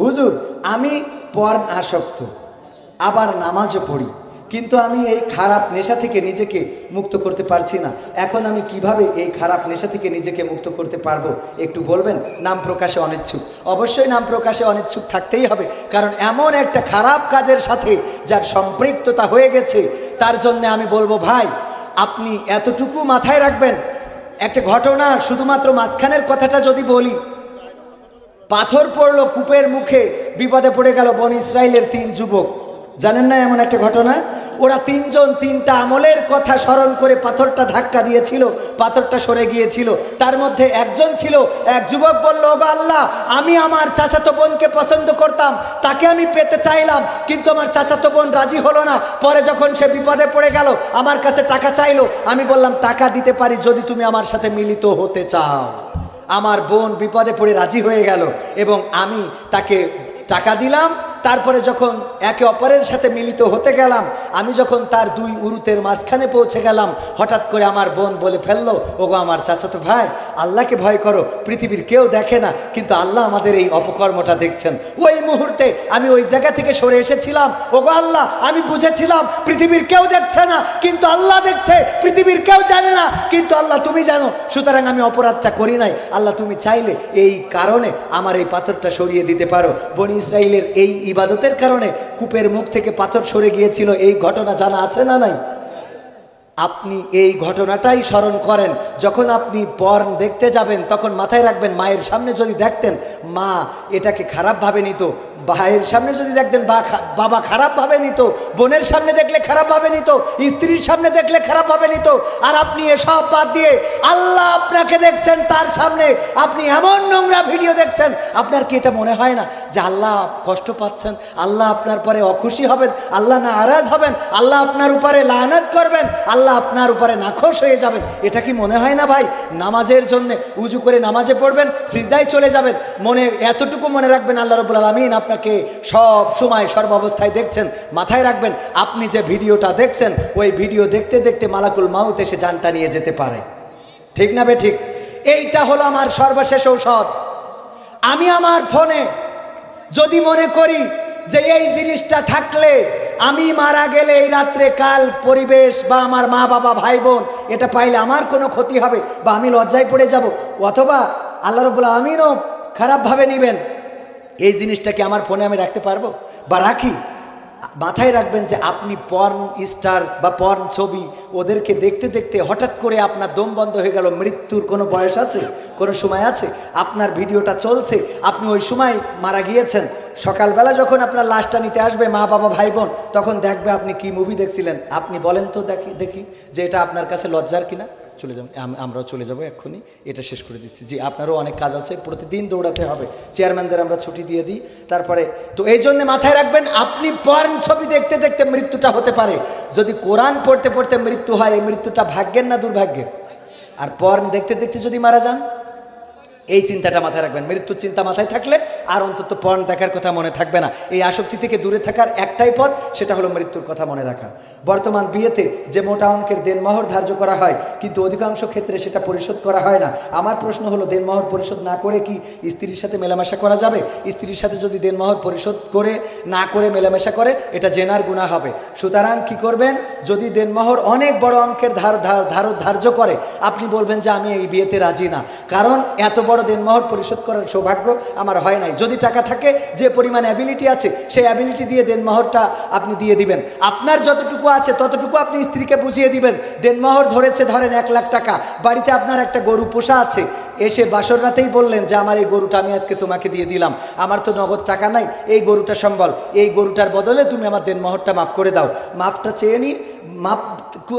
হুজুর, আমি পর্ন আসক্ত, আবার নামাজও পড়ি, কিন্তু আমি এই খারাপ নেশা থেকে নিজেকে মুক্ত করতে পারছি না। এখন আমি কীভাবে এই খারাপ নেশা থেকে নিজেকে মুক্ত করতে পারব? একটু বলবেন? নাম প্রকাশে অনিচ্ছুক। অবশ্যই নাম প্রকাশে অনিচ্ছুক থাকতেই হবে, কারণ এমন একটা খারাপ কাজের সাথে যার সম্পৃক্ততা হয়ে গেছে, তার জন্য আমি বলব, ভাই, আপনি এতটুকু মাথায় রাখবেন, একটা ঘটনা শুধুমাত্র মাঝখানের কথাটা যদি বলি পাথর পড়ল কূপের মুখে, বিপদে পড়ে গেল বন ইসরায়েলের তিন যুবক। জানেন না এমন একটা ঘটনা? ওরা তিনজন তিনটা আমলের কথা স্মরণ করে পাথরটা ধাক্কা দিয়েছিল, পাথরটা সরে গিয়েছিল। তার মধ্যে একজন ছিল, এক যুবক বলল, ওগো আল্লাহ, আমি আমার চাচাতো বোনকে পছন্দ করতাম, তাকে আমি পেতে চাইলাম, কিন্তু আমার চাচাতো বোন রাজি হলো না। পরে যখন সে বিপদে পড়ে গেল, আমার কাছে টাকা চাইলো। আমি বললাম, টাকা দিতে পারি যদি তুমি আমার সাথে মিলিত হতে চাও। আমার বোন বিপদে পড়ে রাজি হয়ে গেল এবং আমি তাকে টাকা দিলাম তারপরে যখন একে অপরের সাথে মিলিত হতে গেলাম, আমি যখন তার দুই উরুতের মাঝখানে পৌঁছে গেলাম, হঠাৎ করে আমার বোন বলে ফেলল, ওগো আমার চাচাতো ভাই, আল্লাহকে ভয় করো, পৃথিবীর কেউ দেখে না, কিন্তু আল্লাহ আমাদের এই অপকর্মটা দেখছেন। ওই মুহূর্তে আমি ওই জায়গা থেকে সরে এসেছিলাম, ওগো আল্লাহ, আমি বুঝেছিলাম, পৃথিবীর কেউ দেখছে না, কিন্তু আল্লাহ দেখছে, পৃথিবীর কেউ জানে না, কিন্তু আল্লাহ তুমি জানো, সুতরাং আমি অপরাধটা করি নাই, আল্লাহ তুমি চাইলে এই কারণে আমার এই পাথরটা সরিয়ে দিতে পারো। বনি ইসরায়েলের এই ইবাদতের কারণে কূপের মুখ থেকে পাথর সরে গিয়েছিল, এই ঘটনা জানা আছে না নাই? আপনি এই ঘটনাটাই স্মরণ করেন, যখন আপনি পর্ন দেখতে যাবেন, তখন মাথায় রাখবেন, মায়ের সামনে যদি দেখতেন, মা এটাকে খারাপভাবে নিত ভাইয়ের সামনে যদি দেখতেন বাবা খারাপভাবে নিত, বোনের সামনে দেখলে খারাপভাবে নিত, স্ত্রীর সামনে দেখলে খারাপভাবে নিত, আর আপনি এসব বাদ দিয়ে আল্লাহ আপনাকে দেখছেন তার সামনে, আপনি এমন নোংরা ভিডিও দেখছেন, আপনার কি এটা মনে হয় না যে আল্লাহ কষ্ট পাচ্ছেন, আল্লাহ আপনার পরে অখুশি হবেন, আল্লাহ না আরাজ হবেন, আল্লাহ আপনার উপরে লায়নাত করবেন, আল্লাহ আপনার উপরে নাখোশ হয়ে যাবেন? এটা কি মনে হয় না ভাই? নামাজের জন্য উজু করে নামাজে পড়বেন, সিজদায় চলে যাবেন, মনে এতটুকু মনে রাখবেন আল্লাহ রবুল আলমিন আপনাকে সব সময় সর্বাবস্থায় দেখছেন, মাথায় রাখবেন, আপনি যে ভিডিওটা দেখছেন, ওই ভিডিও দেখতে দেখতে মালাকুল মাউত এসে জানটা নিয়ে যেতে পারে। ঠিক না বে ঠিক? এইটা হলো আমার সর্বশেষ ঔষধ। আমি আমার ফোনে যদি মনে করি যে এই জিনিসটা থাকলে আমি মারা গেলে এই রাত্রে কাল পরিবেশ বা আমার মা, বাবা, ভাই, বোন, এটা পাইলে আমার কোনো ক্ষতি হবে বা আমি লজ্জায় পড়ে যাব, অথবা আল্লাহ রবুল্লা আমিনও খারাপভাবে নেবেন। এই জিনিসটা কি আমার ফোনে আমি রাখতে পারব? বা রাখি। মাথায় রাখবেন যে আপনি পর্ন স্টার বা পর্ন ছবি ওদেরকে দেখতে দেখতে হঠাৎ করে আপনার দম বন্ধ হয়ে গেল, মৃত্যুর কোনো বয়স আছে? কোনো সময় আছে? আপনার ভিডিওটা চলছে, আপনি ওই সময় মারা গিয়েছেন। সকালবেলা যখন আপনার লাশটা নিতে আসবে মা, বাবা, ভাই, বোন, তখন দেখবে আপনি কি মুভি দেখছিলেন? আপনি বলেন তো দেখি দেখি যে এটা আপনার কাছে লজ্জার কিনা? চলে যাবেন আমরাও চলে যাব এক্ষুনি, এটা শেষ করে দিচ্ছি। যে আপনারও অনেক কাজ আছে, প্রতিদিন দৌড়াতে হবে। চেয়ারম্যানদের আমরা ছুটি দিয়ে দিই, তারপরে, তো এই জন্য মাথায় রাখবেন, আপনি পর্ন ছবি দেখতে দেখতে মৃত্যুটা হতে পারে। যদি কোরআন পড়তে পড়তে মৃত্যু হয়, এই মৃত্যুটা ভাগ্যের না দুর্ভাগ্যের? আর পর্ন দেখতে দেখতে যদি মারা যান এই চিন্তাটা মাথায় রাখবেন। মৃত্যুর চিন্তা মাথায় থাকলে আর অন্তত পণ দেখার কথা মনে থাকবে না। এই আসক্তি থেকে দূরে থাকার একটাই পথ, সেটা হলো মৃত্যুর কথা মনে রাখা। বর্তমান বিয়েতে যে মোটা অঙ্কের দেনমোহর ধার্য করা হয়, কিন্তু অধিকাংশ ক্ষেত্রে সেটা পরিশোধ করা হয় না। আমার প্রশ্ন হলো, দেনমোহর পরিশোধ না করে কি স্ত্রীর সাথে মেলামেশা করা যাবে? স্ত্রীর সাথে যদি দেনমহর পরিশোধ করে, না করে মেলামেশা করে, এটা জেনার গুণা হবে। সুতরাং কি করবেন? যদি দেনমহর অনেক বড় অঙ্কের ধার ধার- ধার ধার্য করে, আপনি বলবেন যে আমি এই বিয়েতে রাজি না। কারণ এত বড় দেনমোহর পরিশোধ করার সৌভাগ্য আমার হয় নাই। যদি টাকা থাকে, যে পরিমাণ অ্যাবিলিটি আছে, সেই অ্যাবিলিটি দিয়ে দেনমোহরটা আপনি দিয়ে দিবেন। আপনার যতটুকু আছে, ততটুকু আপনি স্ত্রীকে বুঝিয়ে দিবেন। দেনমোহর ধরেছে ধরেন এক লাখ টাকা। বাড়িতে আপনার একটা গরু পোষা আছে। এসে বাসর রাতেই বললেন যে, আমার এই গরুটা আমি আজকে তোমাকে দিয়ে দিলাম। আমার তো নগদ টাকা নাই। এই গরুটা সম্বল। এই গরুটার বদলে তুমি আমার দেনমোহরটা মাফ করে দাও। মাফটা চেয়ে নিয়ে মাপ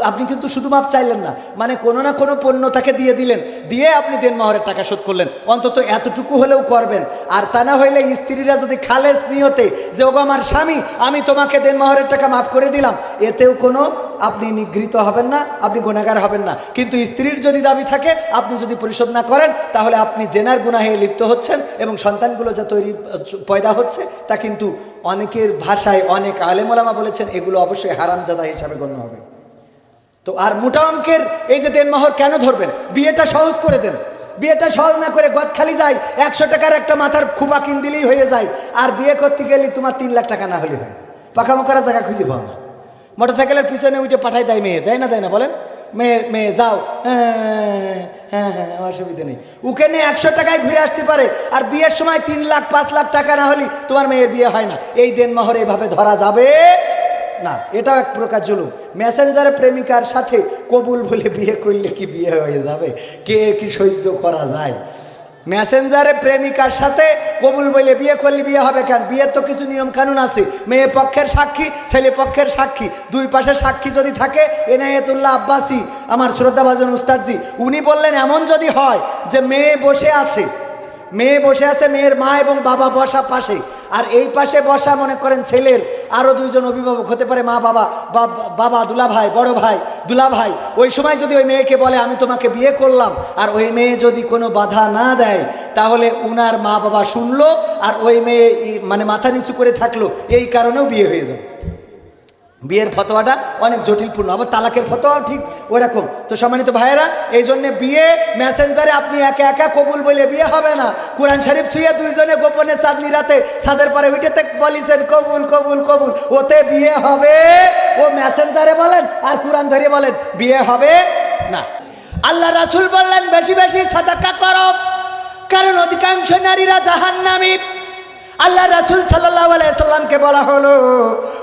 আপনি কিন্তু শুধু মাপ চাইলেন না। মানে কোনো না কোনো পণ্য তাকে দিয়ে দিলেন। দিয়ে আপনি দেনমোহরের টাকা শোধ করলেন। অন্তত এতটুকু হলেও করবেন। আর তা না হইলে স্ত্রীরা যদি খালেস নিয়তে যে, ওগো আমার স্বামী, আমি তোমাকে দেনমোহরের টাকা মাফ করে দিলাম। এতেও কোনো আপনি নিগৃহীত হবেন না, আপনি গুণাগার হবেন না। কিন্তু স্ত্রীর যদি দাবি থাকে, আপনি যদি পরিশোধ না করেন, তাহলে আপনি জেনার গুনাহে লিপ্ত হচ্ছেন এবং সন্তানগুলো যা তৈরি, পয়দা হচ্ছে, তা কিন্তু অনেকের ভাষায় অনেক আলেমোলামা বলেছেন, এগুলো অবশ্যই হারামজাদা হিসাবে গণ্য হবে। তো আর মোটা অঙ্কের এই যে দেনমোহর কেন ধরবেন? বিয়েটা সহজ করে দেন। বিয়েটা সহজ না করে গদ খালি যায়, একশো টাকার একটা মাথার খুবা কিন দিলেই হয়ে যায়, আর বিয়ে করতে গেলে তোমার তিন লাখ টাকা না হলে হয়। পাকামো করার জায়গা খুঁজে পাও না। মোটর সাইকেলের পিছনে উঠে পাঠাই দেয় মেয়ে, দেয় না দেয় না, বলেন। মেয়ে মেয়ে, যাও। হ্যাঁ হ্যাঁ হ্যাঁ অসুবিধা নেই। ওকে নিয়ে একশো টাকায় ঘুরে আসতে পারে, আর বিয়ের সময় তিন লাখ, পাঁচ লাখ টাকা না হলে তোমার মেয়ের বিয়ে হয় না। এই দেনমোহর এইভাবে ধরা যাবে না। এটাও এক প্রকার জুলুম। মেসেঞ্জারে প্রেমিকার সাথে কবুল বলে বিয়ে করলে কি বিয়ে হয়ে যাবে? কে কি সহ্য করা যায়? মেসেঞ্জারে প্রেমিকার সাথে কবুল বলে বিয়ে করলে, বিয়ে হবে কেন? বিয়ের তো কিছু নিয়ম কানুন আছে। মেয়ে পক্ষের সাক্ষী, ছেলে পক্ষের সাক্ষী। দুই পাশে সাক্ষী যদি থাকে, এনায়েতুল্লাহ আব্বাসি, আমার শ্রদ্ধাভাজন উস্তাদজি, উনি বললেন, এমন যদি হয় যে মেয়ে বসে আছে, মেয়ে বসে আছে, মেয়ের মা এবং বাবা বসা পাশে, আর এই পাশে বসা মনে করেন ছেলের আরও দুইজন অভিভাবক হতে পারে, মা বাবা, বা- বাবা দুলা ভাই বড় ভাই দুলা ভাই ওই সময় যদি ওই মেয়েকে বলে, আমি তোমাকে বিয়ে করলাম, আর ওই মেয়ে যদি কোনো বাধা না দেয়, তাহলে উনার মা বাবা শুনলো, আর ওই মেয়ে মানে মাথা নিচু করে থাকল, এই কারণেও বিয়ে হয়ে যাবে। বিয়ের ফতোয়াটা অনেক জটিলপূর্ণ, আবার তালাকের ফতোয়াও ঠিক ওরকম তো সম্মানিত ভাইয়েরা এই জন্যে বিয়ে মেসেঞ্জারে আপনি একা একা কবুল বলে বিয়ে হবে না। কোরআন শরীফ ছুঁয়ে দুইজনে গোপনে চাঁদনি রাতে ছাদের পরে উঠেতে বলিছেন, কবুল কবুল কবুল। ওতে বিয়ে হবে? ও মেসেঞ্জারে বলেন আর কোরআন ধরে বলেন, বিয়ে হবে না। আল্লাহ রাসুল বললেন, বেশি বেশি সাদাকা করো। কারণ অধিকাংশ নারীরা জাহান্নামী। আল্লাহ রাসুল সাল্লাহ আলাইসাল্লামকে বলা হলো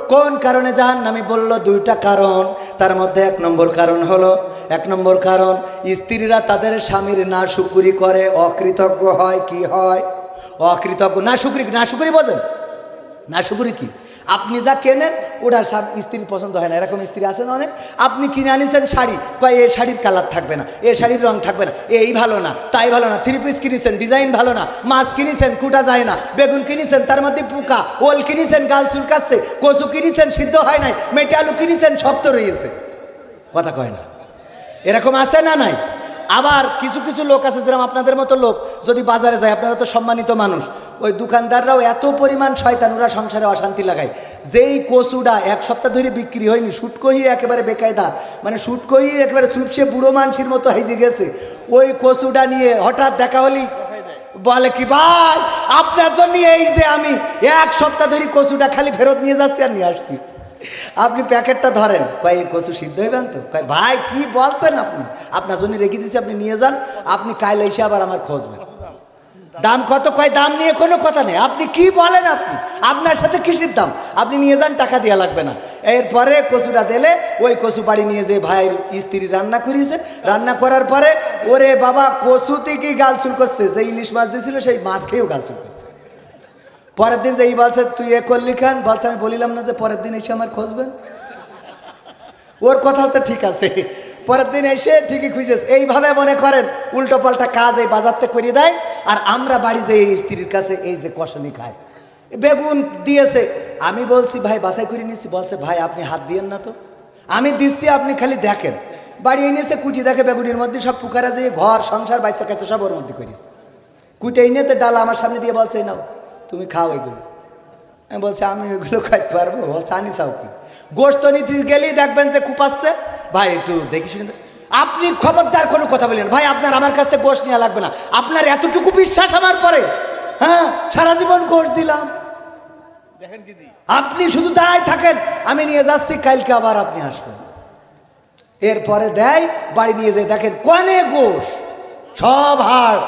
কোন কারণে যান আমি বলল দুইটা কারণ? তার মধ্যে এক নম্বর কারণ হলো, এক নম্বর কারণ, স্ত্রীরা তাদের স্বামীর না শুকুরি করে, অকৃতজ্ঞ হয় কি হয়? অকৃতজ্ঞ, না শুকুরি না শুকুরি বোঝেন? না শুকুরি কি? আপনি যা কেনেন, ওটা সব স্ত্রীর পছন্দ হয় না। এরকম স্ত্রী আছে না অনেক? আপনি কিনে আনিছেন শাড়ি, কয় এই শাড়ির কালার থাকবে না, এ শাড়ির রং থাকবে না, এই ভালো না, তাই ভালো না থ্রি পিস কিনেছেন ডিজাইন ভালো না, মাছ কিনেছেন, কুটা যায় না, বেগুন কিনেছেন, তার মধ্যে পোকা, ওল কিনেছেন, গাল চুলকাচ্ছে, কচু কিনেছেন, সিদ্ধ হয় নাই, মেটে আলু কিনেছেন শক্ত রয়েছে। কথা কয় না। এরকম আছে না নাই? আবার কিছু কিছু লোক আছে যেরকম আপনাদের মতো লোক, যদি বাজারে যায়, আপনারা তো সম্মানিত মানুষ। ওই দোকানদাররাও এত পরিমাণ শয়তান, ওরা সংসারে অশান্তি লাগায়। যেই কচুটা এক সপ্তাহ ধরে বিক্রি হয়নি শুটকহি একেবারে বেকায়দা। মানে শুটকহি একেবারে চুপসে বুড়ো মানসির মতো হাইজে গেছে। ওই কচুটা নিয়ে হঠাৎ দেখা হলি, বলে কি ভাই, আপনার জন্য এই যে আমি এক সপ্তাহ ধরে কচুটা খালি ফেরত নিয়ে যাচ্ছি আর নিয়ে আসছি। আপনি প্যাকেটটা ধরেন। কয় কচু সিদ্ধ হইবেন তো কয়, ভাই, কি বলছেন আপনি? আপনার জন্য রেখে দিচ্ছি আপনি নিয়ে যান। আপনি কাইলে এসে আবার আমার খোঁজবেন দাম কত? কয়, দাম নিয়ে কোনো কথা নেই। আপনি কি বলেন আপনি? আপনার সাথে কিসের দাম? আপনি নিয়ে যান, টাকা দেওয়া লাগবে না। এরপরে কচুটা দিলে ওই কচু বাড়ি নিয়ে যে ভাইয়ের স্ত্রী রান্না করিয়েছে। রান্না করার পরে, ওরে বাবা, কচু থেকে গালচুল করছে। যে ইলিশ মাছ দিয়েছিল, সেই মাছ খেয়েও গালচুল করছে। পরের দিন যে এই বলছে তুই এ করলি খান বলছে আমি বলিলাম না যে পরের দিন এসে আমার খুঁজবেন। ওর কথা তো ঠিক আছে। পরের দিন এসে ঠিকই খুঁজেছে এইভাবে মনে করেন, উল্টো পাল্টা কাজ এই বাজারতে করে দেয়, আর আমরা বাড়ি যে এই স্ত্রীর কাছে এই যে কষনি খায়। বেগুন দিয়েছে। আমি বলছি, ভাই বাসাই করে নিয়েছি। বলছে, ভাই, আপনি হাত দিয়েন না তো। আমি দিচ্ছি, আপনি খালি দেখেন। বাড়ি এনেছে কুটি দেখে বেগুনির মধ্যে সব পুকারা যে ঘর, সংসার বাচ্চা কাছে সব ওর মধ্যে করিস। কুটে এনে তো ডালা আমার সামনে দিয়ে বলছে নাও। তুমি খাও এগুলো। আমি বলছি আমি এগুলো খাইতে পারব? বলছে আনি চাও কি? গোস্ত নিতে গেলেই দেখবেন যে কুপাচ্ছে ভাই একটু দেখি শুনে আপনি খবরদার কোনো কথা বলেন ভাই আপনার আমার কাছ থেকে গোশ নেওয়া লাগবে না। আপনার এতটুকু বিশ্বাস আমার পরে। হ্যাঁ সারা জীবন গোশ দিলাম। আপনি শুধু দাঁড়ায় থাকেন আমি নিয়ে যাচ্ছি কালকে আবার আপনি আসবেন। এরপরে দেয় বাড়ি নিয়ে যায়। দেখেন কনে গোষ সব হাড়।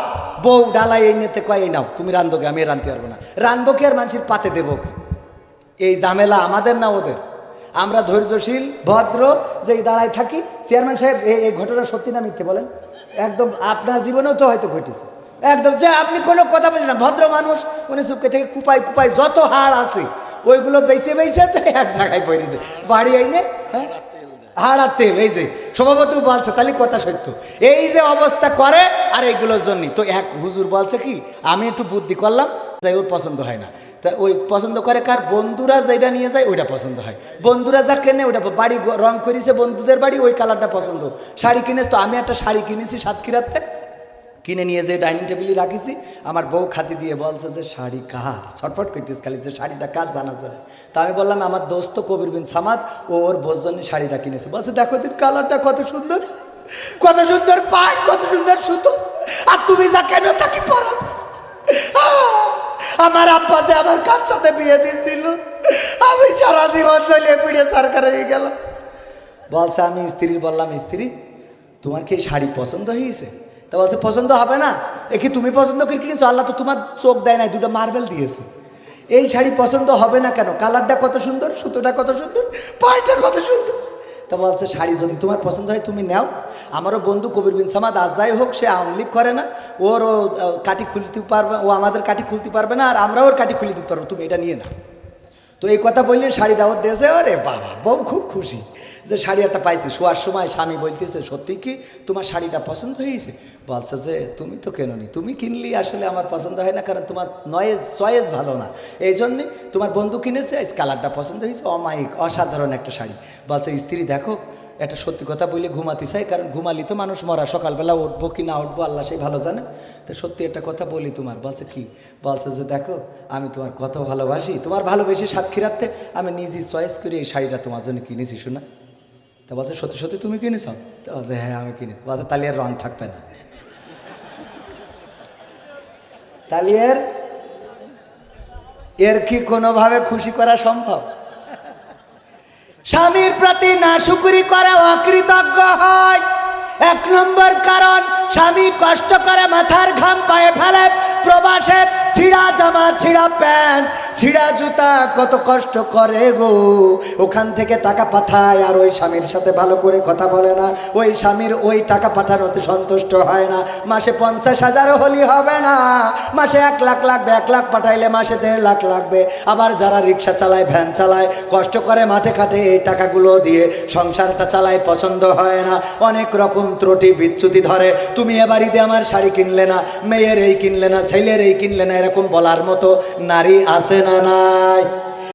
বউ ডালাই এই নিতে কয়, এই নাও, তুমি রান্ধোকে আমি রাঁধতে পারব না। রানবো কি আর মানুষের পাতে দেবো এই ঝামেলা আমাদের না ওদের? আমরা ধৈর্যশীল, ভদ্র যে দাঁড়ায় থাকি, চেয়ারম্যান সাহেব এই ঘটনা সত্যি না মিথ্যে বলেন? একদম আপনার জীবনেও তো হয়তো ঘটেছে। একদম, যে আপনি কোনো কথা বলেন না, ভদ্র মানুষ, উনি চুপকে থেকে কুপাই কুপাই যত হাড় আছে, ওইগুলো বেঁচে বেঁচে এক জায়গায় পড়ে বাড়ি আইনে হ্যাঁ? হাড়ার তেল এই যে সভাপতিও বলছে, তাহলে কথা সত্য। এই যে অবস্থা করে, আর এইগুলোর জন্যই। তো এক হুজুর বলছে কি, আমি একটু বুদ্ধি করলাম, যাই ওর পছন্দ হয় না। তা ওই পছন্দ করে কার? বন্ধুরা যেটা নিয়ে যায়, ওইটা পছন্দ হয়। বন্ধুরা যা কেনে, ওইটা বাড়ি রং করেছে বন্ধুদের বাড়ি, ওই কালারটা পছন্দ। শাড়ি কিনেছ, তো আমি একটা শাড়ি কিনেছি সাতক্ষীরাতে। কিনে নিয়ে যে ডাইনিং টেবিলে রাখিছি। আমার বউ খাতি দিয়ে বলছে যে, শাড়ি কার? ছটফট করতেছে খালি যে, শাড়িটা কাজ জানা চলে তা আমি বললাম, আমার দোস্ত কবির বিন সামাদ, ও ওর বোর শাড়িটা কিনেছে। বলছে, দেখো দিন কালারটা কত সুন্দর কত সুন্দর পাট, কত সুন্দর সুতো। আর তুমি যা কেন তাকে পড়া আমার আব্বা যে আমার কার সাথে বিয়ে দিয়েছিল, আমি সারা জীবন চলে পিড়ে হয়ে গেল বলছে, আমি স্ত্রীর বললাম, স্ত্রী, তোমার কি শাড়ি পছন্দ হয়েছে? তা বলছে, পছন্দ হবে না? দেখি তুমি পছন্দ করে কিনেছো? আল্লাহ তো তোমার চোখ দেয় নাই দুটো মার্বেল দিয়েছে। এই শাড়ি পছন্দ হবে না কেন? কালারটা কত সুন্দর, সুতোটা কত সুন্দর, পায়টা কত সুন্দর? তা বলছে, শাড়ি যদি তোমার পছন্দ হয়, তুমি নাও। আমারও বন্ধু কবির বিন সামাদ, আজ যাই হোক, সে আওয়ামী লীগ করে না, ওর ও কাঠি খুলতে পারবে, ও আমাদের কাঠি খুলতে পারবে না, আর আমরাও ওর কাঠি খুলে দিতে পারব, তুমি এটা নিয়ে নাও। তো এই কথা বললেন শাড়িটা ওর দেশে ওরে বাবা, বউ খুব খুশি। যে শাড়ি একটা পাইছি, শোয়ার সময় স্বামী বলতেছে, সত্যি কি তোমার শাড়িটা পছন্দ হয়েছে? বলছে যে, তুমি তো কেননি, তুমি কিনলি আসলে আমার পছন্দ হয় না, কারণ তোমার নয়েজ, চয়েস ভালো না। এই জন্যে তোমার বন্ধু কিনেছে এই কালারটা পছন্দ হয়েছে, অমায়িক, অসাধারণ একটা শাড়ি। বলছে, স্ত্রী, দেখো একটা সত্যি কথা বলে ঘুমাতে চাই, কারণ ঘুমালি তো মানুষ মরা, সকালবেলা উঠবো কি না উঠবো, আল্লাহ সেই ভালো জানে। তো সত্যি একটা কথা বলি তোমার। বলছে, কি? বলছে যে, দেখো, আমি তোমার কত ভালোবাসি, তোমার ভালোবেসে সাতক্ষীরাতে আমি নিজেই চয়েস করে এই শাড়িটা তোমার জন্য কিনেছি, শোনা। তা বলছে, সত্যি সত্যি তুমি কিনেছ? তা বলছে হ্যাঁ আমি কিনে বলছে তাহলে আর রং থাকবে না। তাহলে এর এর কি কোনোভাবে খুশি করা সম্ভব? স্বামীর প্রতি না শুকুরি করে অকৃতজ্ঞ হয়। এক নম্বর কারণ, স্বামী কষ্ট করে মাথার ঘাম পায়ে ফেলে, প্রবাসে ছিঁড়া জামা, ছিঁড়া প্যান্ট ছিঁড়া জুতা কত কষ্ট করে গো। ওখান থেকে টাকা পাঠায় আর ওই স্বামীর সাথে ভালো করে কথা বলে না। ওই স্বামীর ওই টাকা পাঠানোতে সন্তুষ্ট হয় না। মাসে পঞ্চাশ হাজারও হলি হবে না। মাসে এক লাখ লাগবে, এক লাখ পাঠাইলে মাসে দেড় লাখ লাগবে। আবার যারা রিক্সা চালায়, ভ্যান চালায়, কষ্ট করে মাঠে খাটে এই টাকাগুলো দিয়ে সংসারটা চালায় পছন্দ হয় না। অনেক রকম ত্রুটি বিচ্যুতি ধরে। তুমি এ বাড়িতে আমার শাড়ি কিনলে না, মেয়ের এই কিনলে না, ছেলের এই কিনলে না, এরকম বলার মতো নারী আছে না নাই